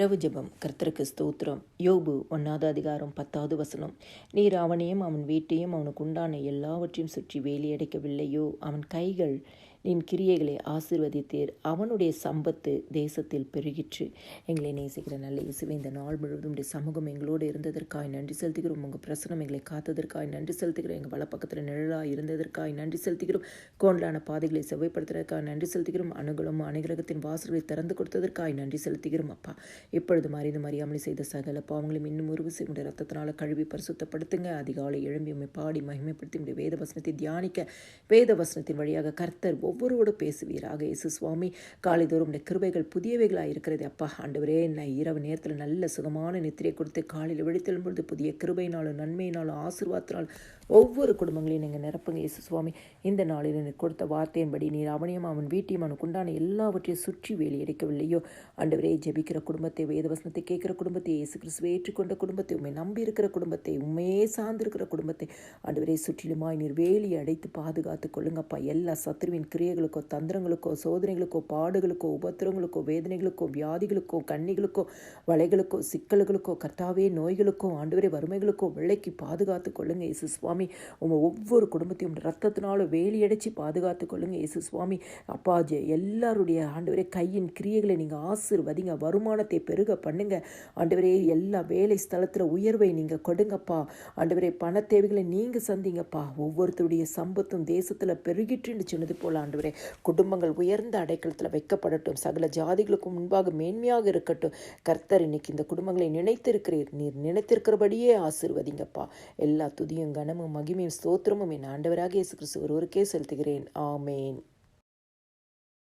இரவு ஜபம். கர்த்தருக்கு ஸ்தோத்திரம். யோபு ஒன்னாவது அதிகாரம் பத்தாவது வசனம். நீர் அவனையும் அவன் வீட்டையும் அவனுக்கு உண்டான எல்லாவற்றையும் சுற்றி வேலியடைக்கவில்லையோ? அவன் கைகள் நின் கிரியைகளை ஆசிர்வதித்தீர். அவனுடைய சம்பத்து தேசத்தில் பெருகிற்று. எங்களை நேசிக்கிற நல்ல இயேசுவே இந்த நாள் முழுவதும் உடைய சமூகம் எங்களோடு இருந்ததற்காய் நன்றி செலுத்துகிறோம். உங்கள் பிரசனம் எங்களை காத்ததற்காய் நன்றி செலுத்துகிறோம். எங்கள் வலப்பக்கத்தில் நிழலாக இருந்ததற்காய் நன்றி செலுத்துகிறோம். கோண்டலான பாதைகளை செவ்வாய்ப்படுத்துறதுக்காக நன்றி செலுத்துகிறோம். அனுகூலம் அனுகிரகத்தின் வாசல்களை திறந்து கொடுத்ததற்காய் நன்றி செலுத்துகிறோம். அப்பா இப்பொழுது மறைந்து மரியாமலை செய்த சகல பாவங்களையும் இன்னும் உருவு செய்ய ரத்தத்தினால் கழுவி பரிசுத்தப்படுத்துங்க. அதிகாலை எழும்பி பாடி மகிமைப்படுத்தி வேத வசனத்தை தியானிக்க வேத வசனத்தின் வழியாக கர்த்தர் ஒவ்வொருவோடு பேசுவீராக இயேசு சுவாமி. காலைதோறும் உடைய கிருபைகள் புதியவைகளாக இருக்கிறது அப்பா. ஆண்டவரே நான் இரவு நேரத்தில் நல்ல சுகமான நித்திரை கொடுத்து காலையில் விழித்தெழும் பொழுது புதிய கிருபையினாலும் நன்மையினாலும் ஆசீர்வாதத்தினாலும் ஒவ்வொரு குடும்பங்களையும் நீங்கள் நிரப்புங்க இயேசு சுவாமி. இந்த நாளில் எனக்கு கொடுத்த வார்த்தையின்படி நீர் அவனையும் அவன் வீட்டையும் அவனுக்கு உண்டான எல்லாவற்றையும் சுற்றி வேலி அடைக்கவில்லையோ ஆண்டவரே ஜெபிக்கிற குடும்பத்தை வேதவசனத்தை கேட்கிற குடும்பத்தை இயேசு கிறிஸ்துவை ஏற்றுக்கொண்ட குடும்பத்தை உண்மை நம்பி இருக்கிற குடும்பத்தை உண்மையே சார்ந்திருக்கிற குடும்பத்தை ஆண்டவரே சுற்றிலுமாய் நீர் வேலியை அடைத்து பாதுகாத்து கொள்ளுங்கப்பா. எல்லா சத்துருவின் கிரியைகளுக்கோ தந்திரங்களுக்கோ சோதனைகளுக்கோ பாடுகளுக்கோ உபத்திரங்களுக்கோ வேதனைகளுக்கோ வியாதிகளுக்கோ கண்ணிகளுக்கோ வலைகளுக்கோ சிக்கல்களுக்கோ கர்த்தாவே நோய்களுக்கோ ஆண்டவரே வறுமைகளுக்கோ விலைக்கு பாதுகாத்து கொள்ளுங்க இயேசு சுவாமி. உங்கள் ஒவ்வொரு குடும்பத்தையும் ரத்தத்தினாலும் வேலியடைச்சு பாதுகாத்து கொள்ளுங்க இயேசு சுவாமி. அப்பா எல்லாருடைய ஆண்டுவரே கையின் கிரியைகளை நீங்கள் ஆசிர்வதிங்க வருமானத்தை பெருக பண்ணுங்க. ஆண்டுவரே எல்லா வேலை ஸ்தலத்தில் உயர்வை நீங்கள் கொடுங்கப்பா. ஆண்டுவரே பண தேவைகளை நீங்கள் சந்திங்கப்பா. ஒவ்வொருத்தருடைய சம்பத்தும் தேசத்தில் பெருகிட்டுன்னு சொன்னது போல் ஆண்டவரே குடும்பங்கள் உயர்ந்த அடைக்கலத்தில் வைக்கப்படட்டும். சகல ஜாதிகளுக்கும் முன்பாக மேன்மையாக இருக்கட்டும். கர்த்தர் இன்னைக்கு இந்த குடும்பங்களை நினைத்திருக்கிறீர். நீர் நினைத்திருக்கிறபடியே ஆசிர்வதிங்கப்பா. எல்லா துதியும் கனமும் மகிமையும் ஸ்தோத்திரமும் என் ஆண்டவராக இயேசு கிறிஸ்து ஒருவருக்கே செலுத்துகிறேன். ஆமேன்.